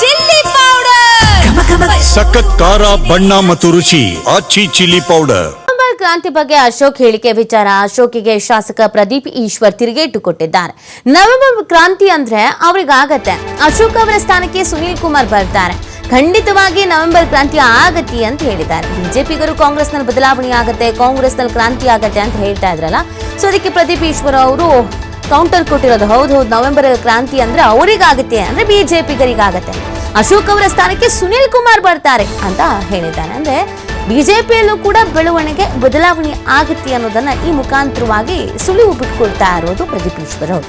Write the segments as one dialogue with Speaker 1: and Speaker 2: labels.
Speaker 1: Chilli powder.
Speaker 2: ಸಖತ್ ಖಾರ ಬಣ್ಣ ಮತ್ತು ರುಚಿ. ಆಚಿ ಚಿಲ್ಲಿ ಪೌಡರ್.
Speaker 3: ನವೆಂಬರ್ ಕ್ರಾಂತಿ ಬಗ್ಗೆ ಅಶೋಕ್ ಹೇಳಿಕೆ ವಿಚಾರ. ಅಶೋಕಿಗೆ ಶಾಸಕ ಪ್ರದೀಪ್ ಈಶ್ವರ್ ತಿರುಗೇಟು ಕೊಟ್ಟಿದ್ದಾರೆ. ನವೆಂಬರ್ ಕ್ರಾಂತಿ ಅಂದ್ರೆ ಅವ್ರಿಗಾಗತ್ತೆ. ಅಶೋಕ್ ಅವರ ಸ್ಥಾನಕ್ಕೆ ಸುನೀಲ್ ಕುಮಾರ್ ಬರ್ತಾರೆ. ಖಂಡಿತವಾಗಿ ನವೆಂಬರ್ ಕ್ರಾಂತಿ ಆಗತಿ ಅಂತ ಹೇಳಿದ್ದಾರೆ. ಬಿಜೆಪಿಗರು ಕಾಂಗ್ರೆಸ್ನಲ್ಲಿ ಬದಲಾವಣೆ ಆಗತ್ತೆ ಕಾಂಗ್ರೆಸ್ನಲ್ಲಿ ಕ್ರಾಂತಿ ಆಗತ್ತೆ ಅಂತ ಹೇಳ್ತಾ ಇದ್ರಲ್ಲ. ಸೊ ಅದಕ್ಕೆ ಪ್ರದೀಪ್ ಈಶ್ವರ್ ಅವರು ಕೌಂಟರ್ ಕೊಟ್ಟಿರೋದು. ಹೌದು ಹೌದು ನವೆಂಬರ್ ಕ್ರಾಂತಿ ಅಂದ್ರೆ ಅವರಿಗಾಗುತ್ತೆ, ಅಂದ್ರೆ ಬಿಜೆಪಿಗರಿಗಾಗತ್ತೆ. ಅಶೋಕ್ ಅವರ ಸ್ಥಾನಕ್ಕೆ ಸುನೀಲ್ ಕುಮಾರ್ ಬರ್ತಾರೆ ಅಂತ ಹೇಳಿದ್ದಾನೆ ಅಂದ್ರೆ ಬಿಜೆಪಿಯಲ್ಲೂ ಕೂಡ ಬೆಳವಣಿಗೆ, ಬದಲಾವಣೆ ಆಗುತ್ತೆ ಅನ್ನೋದನ್ನ ಈ ಮುಖಾಂತರವಾಗಿ ಸುಳಿವು ಬಿಟ್ಕೊಳ್ತಾ ಇರೋದು ಪ್ರದೀಪ್ ಈಶ್ವರ್ ಅವರು.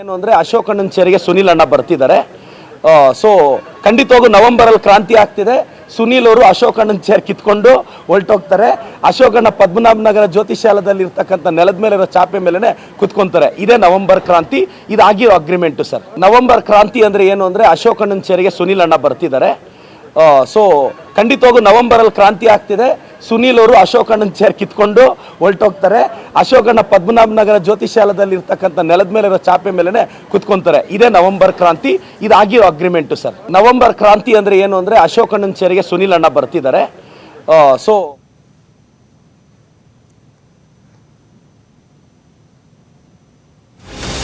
Speaker 4: ಏನು ಅಂದ್ರೆ ಅಶೋಕ್ ಅಣ್ಣನ ಚೇರಿಗೆ ಸುನೀಲ್ ಅಣ್ಣ ಬರ್ತಿದ್ದಾರೆ ಸೊ ಖಂಡಿತವಾಗೂ ನವೆಂಬರಲ್ಲಿ ಕ್ರಾಂತಿ ಆಗ್ತಿದೆ. ಸುನೀಲ್ ಅವರು ಅಶೋಕಣ್ಣನ ಚೇರ್ ಕಿತ್ಕೊಂಡು ಹೊರಟೋಗ್ತಾರೆ. ಅಶೋಕಣ್ಣ ಅಣ್ಣ ಪದ್ಮನಾಭ ನಗರ ಜ್ಯೋತಿಷಾಲದಲ್ಲಿ ಇರ್ತಕ್ಕಂಥ ನೆಲದ ಮೇಲೆ ಇರೋ ಚಾಪೆ ಮೇಲೇ ಕುತ್ಕೊಂತಾರೆ. ಇದೇ ನವೆಂಬರ್ ಕ್ರಾಂತಿ, ಇದಾಗಿರೋ ಅಗ್ರಿಮೆಂಟು ಸರ್. ನವೆಂಬರ್ ಕ್ರಾಂತಿ ಅಂದರೆ ಏನು ಅಂದರೆ ಅಶೋಕಣ್ಣನ ಚೇರಿಗೆ ಸುನೀಲ್ ಅಣ್ಣ ಬರ್ತಿದ್ದಾರೆ. ಸೊ ಖಂಡಿತವಾಗೂ ನವೆಂಬರಲ್ಲಿ ಕ್ರಾಂತಿ ಆಗ್ತಿದೆ. ಸುನೀಲ್ ಅವರು ಅಶೋಕಣ್ಣನ ಚೇರ್ ಕಿತ್ಕೊಂಡು ಹೊರಟೋಗ್ತಾರೆ. ಅಶೋಕಣ್ಣ ಪದ್ಮನಾಭನಗರ ಪದ್ಮನಾಭ ನಗರ ಜ್ಯೋತಿಷಾಲದಲ್ಲಿ ಇರ್ತಕ್ಕಂಥ ನೆಲದ ಮೇಲೆ ಇರೋ ಚಾಪೆ ಮೇಲೇ ಕುತ್ಕೊಂತಾರೆ. ಇದೇ ನವೆಂಬರ್ ಕ್ರಾಂತಿ. ಇದಾಗಿರೋ ಅಗ್ರಿಮೆಂಟು ಸರ್. ನವೆಂಬರ್ ಕ್ರಾಂತಿ ಅಂದರೆ ಏನು ಅಂದರೆ ಅಶೋಕಣ್ಣನ ಚೇರಿಗೆ ಸುನೀಲ್ ಅಣ್ಣ ಬರ್ತಿದ್ದಾರೆ ಸೊ